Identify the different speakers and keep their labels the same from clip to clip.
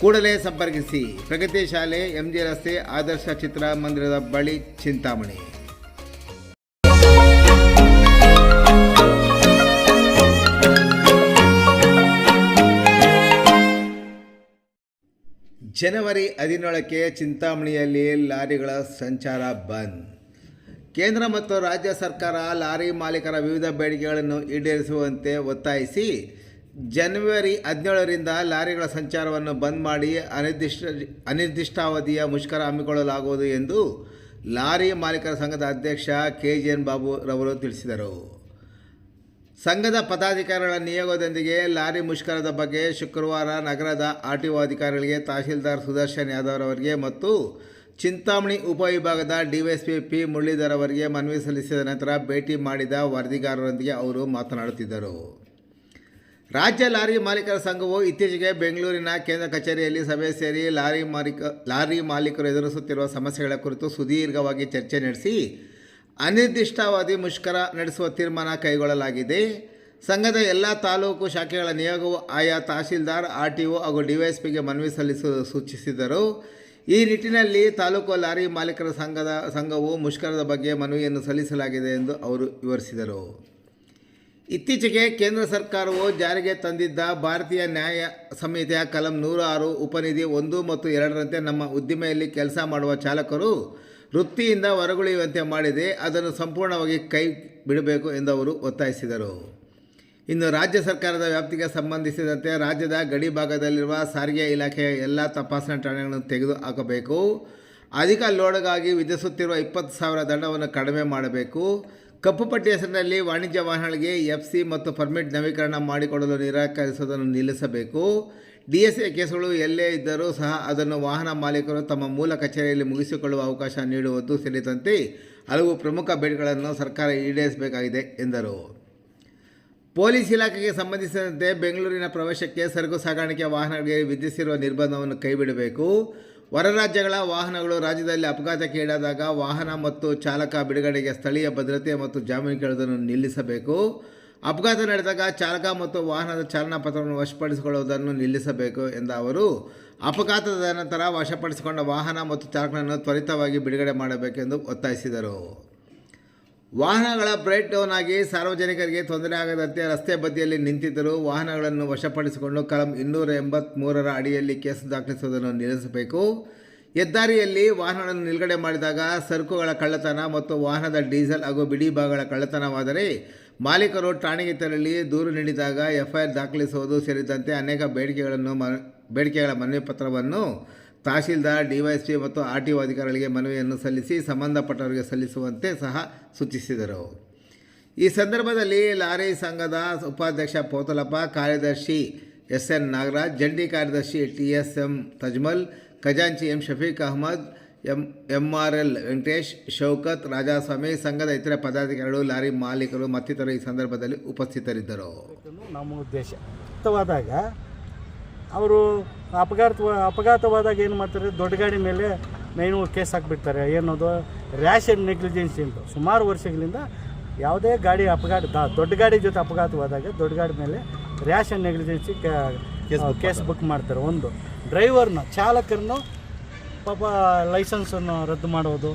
Speaker 1: ಕೂಡಲೇ ಸಂಪರ್ಕಿಸಿ ಪ್ರಗತಿ ಶಾಲೆ, ಎಂಜಿ ರಸ್ತೆ, ಆದರ್ಶ ಚಿತ್ರಮಂದಿರದ ಬಳಿ ಚಿಂತಾಮಣಿ. ಜನವರಿ ಹದಿನೇಳಕ್ಕೆ ಚಿಂತಾಮಣಿಯಲ್ಲಿ ಲಾರಿಗಳ ಸಂಚಾರ ಬಂದ್. ಕೇಂದ್ರ ಮತ್ತು ರಾಜ್ಯ ಸರ್ಕಾರ ಲಾರಿ ಮಾಲೀಕರ ವಿವಿಧ ಬೇಡಿಕೆಗಳನ್ನು ಈಡೇರಿಸುವಂತೆ ಒತ್ತಾಯಿಸಿ ಜನವರಿ ಹದಿನೇಳರಿಂದ ಲಾರಿಗಳ ಸಂಚಾರವನ್ನು ಬಂದ್ ಮಾಡಿ ಅನಿರ್ದಿಷ್ಟ ಅನಿರ್ದಿಷ್ಟಾವಧಿಯ ಮುಷ್ಕರ ಹಮ್ಮಿಕೊಳ್ಳಲಾಗುವುದು ಎಂದು ಲಾರಿ ಮಾಲೀಕರ ಸಂಘದ ಅಧ್ಯಕ್ಷ ಕೆ ಜಿ ಎನ್ ಬಾಬು ರವರು ತಿಳಿಸಿದರು. ಸಂಘದ ಪದಾಧಿಕಾರಿಗಳ ನಿಯೋಗದೊಂದಿಗೆ ಲಾರಿ ಮುಷ್ಕರದ ಬಗ್ಗೆ ಶುಕ್ರವಾರ ನಗರದ ಆರ್ ಟಿ ಒ ಅಧಿಕಾರಿಗಳಿಗೆ ತಹಶೀಲ್ದಾರ್ ಸುದರ್ಶನ್ ಯಾದವ್ ಅವರಿಗೆ ಮತ್ತು ಚಿಂತಾಮಣಿ ಉಪವಿಭಾಗದ ಡಿವೈಎಸ್ಪಿ ಪಿ ಮುರಳೀಧರ್ ಅವರಿಗೆ ಮನವಿ ಸಲ್ಲಿಸಿದ ನಂತರ ಭೇಟಿ ಮಾಡಿದ ವರದಿಗಾರರೊಂದಿಗೆ ಅವರು ಮಾತನಾಡುತ್ತಿದ್ದರು. ರಾಜ್ಯ ಲಾರಿ ಮಾಲೀಕರ ಸಂಘವು ಇತ್ತೀಚೆಗೆ ಬೆಂಗಳೂರಿನ ಕೇಂದ್ರ ಕಚೇರಿಯಲ್ಲಿ ಸಭೆ ಸೇರಿ ಲಾರಿ ಮಾಲೀಕ, ಲಾರಿ ಮಾಲೀಕರು ಎದುರಿಸುತ್ತಿರುವ ಸಮಸ್ಯೆಗಳ ಕುರಿತು ಸುದೀರ್ಘವಾಗಿ ಚರ್ಚೆ ನಡೆಸಿ, ಅನಿರ್ದಿಷ್ಟಾವಧಿ ಮುಷ್ಕರ ನಡೆಸುವ ತೀರ್ಮಾನ ಕೈಗೊಳ್ಳಲಾಗಿದೆ. ಸಂಘದ ಎಲ್ಲ ತಾಲೂಕು ಶಾಖೆಗಳ ನಿಯೋಗವು ಆಯಾ ತಹಶೀಲ್ದಾರ್ ಆರ್ ಟಿ ಒ ಹಾಗೂ ಡಿವೈಎಸ್ಪಿಗೆ ಮನವಿ ಸಲ್ಲಿಸ ಸೂಚಿಸಿದರು. ಈ ನಿಟ್ಟಿನಲ್ಲಿ ತಾಲೂಕು ಲಾರಿ ಮಾಲೀಕರ ಸಂಘದ, ಸಂಘವು ಮುಷ್ಕರದ ಬಗ್ಗೆ ಮನವಿಯನ್ನು ಸಲ್ಲಿಸಲಾಗಿದೆ ಎಂದು ಅವರು ವಿವರಿಸಿದರು. ಇತ್ತೀಚೆಗೆ ಕೇಂದ್ರ ಸರ್ಕಾರವು ಜಾರಿಗೆ ತಂದಿದ್ದ ಭಾರತೀಯ ನ್ಯಾಯ ಸಂಹಿತೆಯ ಕಲಂ ನೂರ ಆರು ಉಪನಿಧಿ ಒಂದು ಮತ್ತು ಎರಡರಂತೆ ನಮ್ಮ ಉದ್ದಿಮೆಯಲ್ಲಿ ಕೆಲಸ ಮಾಡುವ ಚಾಲಕರು ವೃತ್ತಿಯಿಂದ ಹೊರಗುಳಿಯುವಂತೆ ಮಾಡಿದೆ, ಅದನ್ನು ಸಂಪೂರ್ಣವಾಗಿ ಕೈ ಬಿಡಬೇಕು ಎಂದು ಅವರು ಒತ್ತಾಯಿಸಿದರು. ಇನ್ನು ರಾಜ್ಯ ಸರ್ಕಾರದ ವ್ಯಾಪ್ತಿಗೆ ಸಂಬಂಧಿಸಿದಂತೆ ರಾಜ್ಯದ ಗಡಿ ಭಾಗದಲ್ಲಿರುವ ಸಾರಿಗೆ ಇಲಾಖೆಯ ಎಲ್ಲ ತಪಾಸಣಾ ಠಾಣೆಗಳನ್ನು ತೆಗೆದು ಹಾಕಬೇಕು. ಅಧಿಕ ಲೋಡ್ಗಾಗಿ ವಿಧಿಸುತ್ತಿರುವ ಇಪ್ಪತ್ತು ಸಾವಿರ ದಂಡವನ್ನು ಕಡಿಮೆ ಮಾಡಬೇಕು. ಕಪ್ಪು ಪಟ್ಟಿ ಹೆಸರಿನಲ್ಲಿ ವಾಣಿಜ್ಯ ವಾಹನಗಳಿಗೆ ಎಫ್ ಸಿ ಮತ್ತು ಪರ್ಮಿಟ್ ನವೀಕರಣ ಮಾಡಿಕೊಳ್ಳಲು ನಿರಾಕರಿಸುವುದನ್ನು ನಿಲ್ಲಿಸಬೇಕು. ಡಿ ಎಸ್ ಎ ಕೇಸುಗಳು ಎಲ್ಲೇ ಇದ್ದರೂ ಸಹ ಅದನ್ನು ವಾಹನ ಮಾಲೀಕರು ತಮ್ಮ ಮೂಲ ಕಚೇರಿಯಲ್ಲಿ ಮುಗಿಸಿಕೊಳ್ಳುವ ಅವಕಾಶ ನೀಡುವುದು ಸೇರಿದಂತೆ ಹಲವು ಪ್ರಮುಖ ಬೇಡಿಕೆಗಳನ್ನು ಸರ್ಕಾರ ಈಡೇರಿಸಬೇಕಾಗಿದೆ ಎಂದರು. ಪೊಲೀಸ್ ಇಲಾಖೆಗೆ ಸಂಬಂಧಿಸಿದಂತೆ ಬೆಂಗಳೂರಿನ ಪ್ರವೇಶಕ್ಕೆ ಸರಕು ಸಾಗಾಣಿಕೆ ವಾಹನಗಳಿಗೆ ವಿಧಿಸಿರುವ ನಿರ್ಬಂಧವನ್ನು ಕೈಬಿಡಬೇಕು. ಹೊರ ರಾಜ್ಯಗಳ ವಾಹನಗಳು ರಾಜ್ಯದಲ್ಲಿ ಅಪಘಾತಕ್ಕೆ ಈಡಾದಾಗ ವಾಹನ ಮತ್ತು ಚಾಲಕ ಬಿಡುಗಡೆಗೆ ಸ್ಥಳೀಯ ಭದ್ರತೆ ಮತ್ತು ಜಾಮೀನು ಕೇಳುವುದನ್ನು ನಿಲ್ಲಿಸಬೇಕು. ಅಪಘಾತ ನಡೆದಾಗ ಚಾಲಕ ಮತ್ತು ವಾಹನದ ಚಾಲನಾ ಪತ್ರವನ್ನು ವಶಪಡಿಸಿಕೊಳ್ಳುವುದನ್ನು ನಿಲ್ಲಿಸಬೇಕು ಎಂದ ಅವರು, ಅಪಘಾತದ ನಂತರ ವಶಪಡಿಸಿಕೊಂಡ ವಾಹನ ಮತ್ತು ಚಾಲಕನನ್ನು ತ್ವರಿತವಾಗಿ ಬಿಡುಗಡೆ ಮಾಡಬೇಕೆಂದು ಒತ್ತಾಯಿಸಿದರು. ವಾಹನಗಳ ಬ್ರೇಕ್ ಡೌನ್ ಆಗಿ ಸಾರ್ವಜನಿಕರಿಗೆ ತೊಂದರೆ ಆಗದಂತೆ ರಸ್ತೆ ಬದಿಯಲ್ಲಿ ನಿಂತಿದ್ದರು ವಾಹನಗಳನ್ನು ವಶಪಡಿಸಿಕೊಂಡು ಕಲಂ ಇನ್ನೂರ ಎಂಬತ್ತ್ಮೂರರ ಅಡಿಯಲ್ಲಿ ಕೇಸು ದಾಖಲಿಸುವುದನ್ನು ನಿಲ್ಲಿಸಬೇಕು. ಹೆದ್ದಾರಿಯಲ್ಲಿ ವಾಹನಗಳನ್ನು ನಿಲುಗಡೆ ಮಾಡಿದಾಗ ಸರಕುಗಳ ಕಳ್ಳತನ ಮತ್ತು ವಾಹನದ ಡೀಸೆಲ್ ಹಾಗೂ ಬಿಡಿ ಭಾಗಗಳ ಕಳ್ಳತನವಾದರೆ ಮಾಲೀಕರು ಠಾಣೆಗೆ ತೆರಳಿ ದೂರು ನೀಡಿದಾಗ ಎಫ್ಐಆರ್ ದಾಖಲಿಸುವುದು ಸೇರಿದಂತೆ ಅನೇಕ ಬೇಡಿಕೆಗಳನ್ನು ಮ, ಬೇಡಿಕೆಗಳ ಮನವಿ ಪತ್ರವನ್ನು ತಹಶೀಲ್ದಾರ್ ಡಿವೈಎಸ್ಪಿ ಮತ್ತು ಆರ್ ಟಿ ಒ ಅಧಿಕಾರಿಗಳಿಗೆ ಮನವಿಯನ್ನು ಸಲ್ಲಿಸಿ ಸಂಬಂಧಪಟ್ಟವರಿಗೆ ಸಲ್ಲಿಸುವಂತೆ ಸಹ ಸೂಚಿಸಿದರು. ಈ ಸಂದರ್ಭದಲ್ಲಿ ಲಾರಿ ಸಂಘದ ಉಪಾಧ್ಯಕ್ಷ ಪೋತಲಪ್ಪ, ಕಾರ್ಯದರ್ಶಿ ಎಸ್ ಎನ್ ನಾಗರಾಜ್, ಜಂಟಿ ಕಾರ್ಯದರ್ಶಿ ಟಿ ಎಸ್ ಎಂ ತಜ್ಮಲ್, ಖಜಾಂಚಿ M Shafiq Ahmed, M M R L Venkatesh, Shaukat Rajaswamy, ಸಂಘದ ಇತರ ಪದಾಧಿಕಾರಿಗಳು, ಲಾರಿ ಮಾಲೀಕರು ಮತ್ತಿತರರು ಈ ಸಂದರ್ಭದಲ್ಲಿ ಉಪಸ್ಥಿತರಿದ್ದರು.
Speaker 2: ನಮ್ಮ ಉದ್ದೇಶ. ಅವರು ಅಪಘಾತ ಅಪಘಾತವಾದಾಗ ಏನು ಮಾಡ್ತಾರೆ? ದೊಡ್ಡ ಗಾಡಿ ಮೇಲೆ ಮೇನು ಕೇಸ್ ಹಾಕ್ಬಿಡ್ತಾರೆ. ಏನದು? ರ್ಯಾಶ್ ಆ್ಯಂಡ್ ನೆಗ್ಲಿಜೆನ್ಸಿ ಅಂತ. ಸುಮಾರು ವರ್ಷಗಳಿಂದ ಯಾವುದೇ ಗಾಡಿ ಅಪಘಾತ ದೊಡ್ಡ ಗಾಡಿ ಜೊತೆ ಅಪಘಾತವಾದಾಗ ದೊಡ್ಡ ಗಾಡಿ ಮೇಲೆ rash and negligence case book ಮಾಡ್ತಾರೆ. ಒಂದು ಡ್ರೈವರ್ನ ಚಾಲಕರನ್ನು ಪಾಪ ಲೈಸೆನ್ಸನ್ನು ರದ್ದು ಮಾಡೋದು.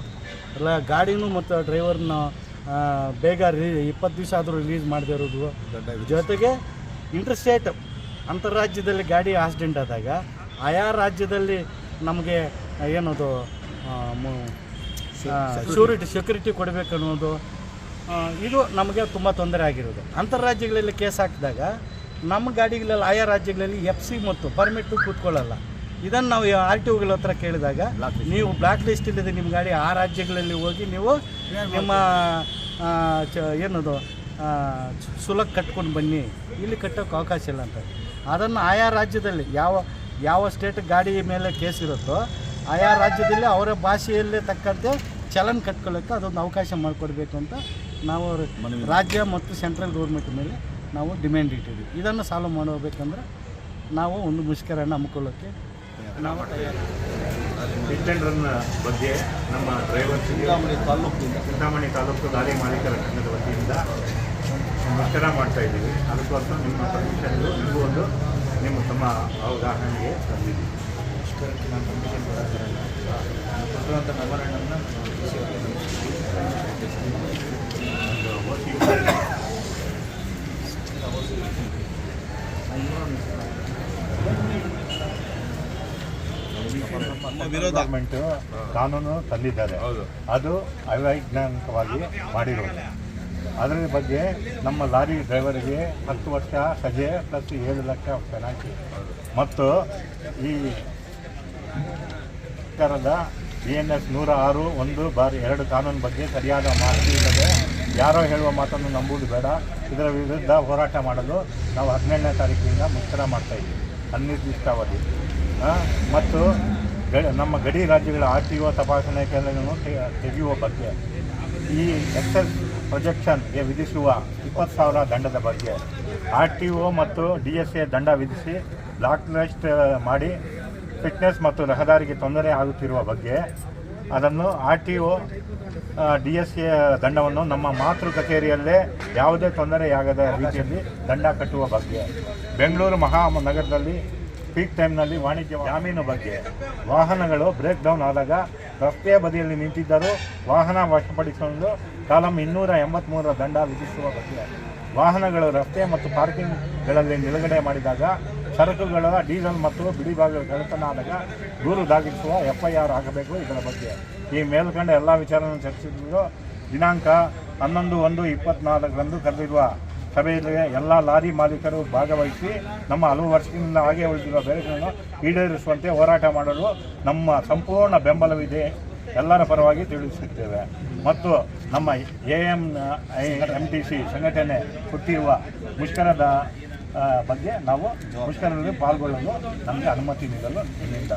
Speaker 2: ಇಲ್ಲ ಗಾಡಿನೂ ಮತ್ತು ಡ್ರೈವರ್ನ ಬೇಗ ರಿ ಇಪ್ಪತ್ತು ದಿವಸ ಆದರೂ ರಿಲೀಸ್ ಮಾಡದೇ ಇರೋದು. ಜೊತೆಗೆ ಇಂಟರ್ಸ್ಟೇಟ್ ಅಂತಾರಾಜ್ಯದಲ್ಲಿ ಗಾಡಿ ಆಕ್ಸಿಡೆಂಟ್ ಆದಾಗ ಆಯಾ ರಾಜ್ಯದಲ್ಲಿ ನಮಗೆ ಏನದು ಶ್ಯೂರಿಟಿ ಸೆಕ್ಯೂರಿಟಿ ಕೊಡಬೇಕು ಅನ್ನೋದು ಇದು ನಮಗೆ ತುಂಬ ತೊಂದರೆ ಆಗಿರೋದು. ಅಂತಾರಾಜ್ಯಗಳಲ್ಲಿ ಕೇಸ್ ಹಾಕಿದಾಗ ನಮ್ಮ ಗಾಡಿಗಳಲ್ಲಿ, ಆಯಾ ರಾಜ್ಯಗಳಲ್ಲಿ ಎಫ್ ಸಿ ಮತ್ತು ಪರ್ಮಿಟ್ಟು ಕೂತ್ಕೊಳ್ಳಲ್ಲ. ಇದನ್ನು ನಾವು ಆರ್ ಟಿ ಒಗಳ ಹತ್ರ ಕೇಳಿದಾಗ ನೀವು ಬ್ಲ್ಯಾಕ್ ಲಿಸ್ಟ್ ಇಲ್ಲದೆ ನಿಮ್ಮ ಗಾಡಿ ಆ ರಾಜ್ಯಗಳಲ್ಲಿ ಹೋಗಿ ನೀವು ನಿಮ್ಮ ಏನದು ಸುಲಕ್ ಕಟ್ಕೊಂಡು ಬನ್ನಿ. ಇಲ್ಲಿ ಕಟ್ಟೋಕ್ಕೆ ಅವಕಾಶ ಇಲ್ಲ ಅಂತ. ಅದನ್ನು ಆಯಾ ರಾಜ್ಯದಲ್ಲಿ ಯಾವ ಯಾವ ಸ್ಟೇಟ್ ಗಾಡಿ ಮೇಲೆ ಕೇಸ್ ಇರುತ್ತೋ ಆಯಾ ರಾಜ್ಯದಲ್ಲಿ ಅವರ ಭಾಷೆಯಲ್ಲೇ ತಕ್ಕಂತೆ ಚಲನ್ ಕಟ್ಕೊಳ್ಳೋಕ್ಕೆ ಅದೊಂದು ಅವಕಾಶ ಮಾಡಿಕೊಡ್ಬೇಕು ಅಂತ ನಾವು ರಾಜ್ಯ ಮತ್ತು ಸೆಂಟ್ರಲ್ ಗೌರ್ಮೆಂಟ್ ಮೇಲೆ ನಾವು ಡಿಮ್ಯಾಂಡ್ ಇಟ್ಟಿದ್ದೀವಿ. ಇದನ್ನು ಸಾಲ್ವ್ ಮಾಡಬೇಕಂದ್ರೆ ನಾವು ಒಂದು ಮುಷ್ಕರನ್ನು ಹಮ್ಮಿಕೊಳ್ಳೋಕ್ಕೆ ನಾವು
Speaker 3: ಬಗ್ಗೆ ನಮ್ಮ ಡ್ರೈವರ್ ಚಿಂತಾಮಣಿ ತಾಲೂಕು ಚಿಂತಾಮಣಿ ತಾಲೂಕು ಗಾಡಿ ಮಾಲೀಕರ ಸಂಘದ ವತಿಯಿಂದ ಮುಷ್ಕರ ಮಾಡ್ತಾ ಇದ್ದೀವಿ. ಅದಕ್ಕೋಸ್ಕರ ನಿಮ್ಮ ಪರ್ಮಿಷನ್ ನೀವು ಒಂದು ನಿಮ್ಮ ತಮ್ಮ ಉದಾಹರಣೆಗೆ ತಂದಿದ್ದೀವಿ ಗೌರ್ಮೆಂಟ್ ಕಾನೂನು ತಂದಿದ್ದಾರೆ. ಅದು ಅವೈಜ್ಞಾನಿಕವಾಗಿ ಮಾಡಿರೋದು. ಅದರ ಬಗ್ಗೆ ನಮ್ಮ ಲಾರಿ ಡ್ರೈವರಿಗೆ ಹತ್ತು ವರ್ಷ, ಸಜೆ ಪ್ಲಸ್ ಏಳು ಲಕ್ಷ ಪೆನಾಲ್ಟಿ ಮತ್ತು ಈ ಸರ್ಕಾರದ ಬಿ ಎನ್ ಎಸ್ ನೂರ ಆರು ಒಂದು ಬಾರಿ ಎರಡು ಕಾನೂನು ಬಗ್ಗೆ ಸರಿಯಾದ ಮಾಹಿತಿ ಇಲ್ಲದೆ ಯಾರೋ ಹೇಳುವ ಮಾತನ್ನು ನಂಬುವುದು ಬೇಡ. ಇದರ ವಿರುದ್ಧ ಹೋರಾಟ ಮಾಡಲು ನಾವು ಹದಿನೇಳನೇ ತಾರೀಕಿನಿಂದ ಮುಕ್ತರ ಮಾಡ್ತಾ ಇದ್ದೀವಿ, ಅನಿರ್ದಿಷ್ಟಾವಧಿ. ಮತ್ತು ನಮ್ಮ ಗಡಿ ರಾಜ್ಯಗಳ ಆರ್ ಟಿ ಒ ತಪಾಸಣೆ ಕೇಂದ್ರಗಳನ್ನು ತೆಗೆಯುವ ಬಗ್ಗೆ. ಈ ಎಕ್ಸೆಸ್ ಪ್ರೊಜೆಕ್ಷನ್ಗೆ ವಿಧಿಸುವ ಇಪ್ಪತ್ತು ಸಾವಿರ ದಂಡದ ಬಗ್ಗೆ ಆರ್ ಟಿ ಒ ಮತ್ತು ಡಿ ಎಸ್ ಎ ದಂಡ ವಿಧಿಸಿ ಬ್ಲಾಕ್ ಲಿಸ್ಟ್ ಮಾಡಿ ಫಿಟ್ನೆಸ್ ಮತ್ತು ರಹದಾರಿಗೆ ತೊಂದರೆ ಆಗುತ್ತಿರುವ ಬಗ್ಗೆ ಅದನ್ನು R T O D S A ದಂಡವನ್ನು ನಮ್ಮ ಮಾತೃ ಕಚೇರಿಯಲ್ಲೇ ಯಾವುದೇ ತೊಂದರೆಯಾಗದ ರೀತಿಯಲ್ಲಿ ದಂಡ ಕಟ್ಟುವ ಬಗ್ಗೆ, ಬೆಂಗಳೂರು ಮಹಾನಗರದಲ್ಲಿ ಪೀಕ್ ಟೈಮ್ನಲ್ಲಿ ವಾಣಿಜ್ಯ ಜಾಮೀನು ಬಗ್ಗೆ ವಾಹನಗಳು ಬ್ರೇಕ್ ಡೌನ್ ಆದಾಗ ರಸ್ತೆಯ ಬದಿಯಲ್ಲಿ ನಿಂತಿದ್ದರೂ ವಾಹನ ವಶಪಡಿಸಿಕೊಂಡು ಕಾಲಂ ಇನ್ನೂರ ಎಂಬತ್ತ್ಮೂರರ ದಂಡ ವಿಧಿಸುವ ಬಗ್ಗೆ. ವಾಹನಗಳು ರಸ್ತೆ ಮತ್ತು ಪಾರ್ಕಿಂಗ್ಗಳಲ್ಲಿ ನಿಲುಗಡೆ ಮಾಡಿದಾಗ ಸರಕುಗಳ, ಡೀಸೆಲ್ ಮತ್ತು ಬಿಡಿಭಾಗಗಳು ಕಳೆತನಾದಾಗ ದೂರು ದಾಖಲಿಸುವ ಎಫ್ಐಆರ್ ಆಗಬೇಕು ಇದರ ಬಗ್ಗೆ. ಈ ಮೇಲ್ಕಂಡ ಎಲ್ಲ ವಿಚಾರವನ್ನು ಚರ್ಚಿಸಿದ್ದು ದಿನಾಂಕ ಹನ್ನೊಂದು ಒಂದು ಇಪ್ಪತ್ನಾಲ್ಕರಂದು ಕರೆದಿರುವ ಸಭೆಯಲ್ಲಿ ಎಲ್ಲ ಲಾರಿ ಮಾಲೀಕರು ಭಾಗವಹಿಸಿ ನಮ್ಮ ಹಲವು ವರ್ಷದಿಂದ ಹಾಗೆ ಉಳಿದಿರುವ ಬೆಲೆಗಳನ್ನು ಈಡೇರಿಸುವಂತೆ ಹೋರಾಟ ಮಾಡಲು ನಮ್ಮ ಸಂಪೂರ್ಣ ಬೆಂಬಲವಿದೆ. ಎಲ್ಲರ ಪರವಾಗಿ ತಿಳಿಸುತ್ತೇವೆ. ಮತ್ತು ನಮ್ಮ A M M T C ಸಂಘಟನೆ ಹುಟ್ಟಿರುವ ಮುಷ್ಕರದ ಬಗ್ಗೆ ನಾವು ಮುಷ್ಕರದಲ್ಲಿ ಪಾಲ್ಗೊಳ್ಳಲು ನಮಗೆ ಅನುಮತಿ ನೀಡಲು ಇಲ್ಲಿಂದ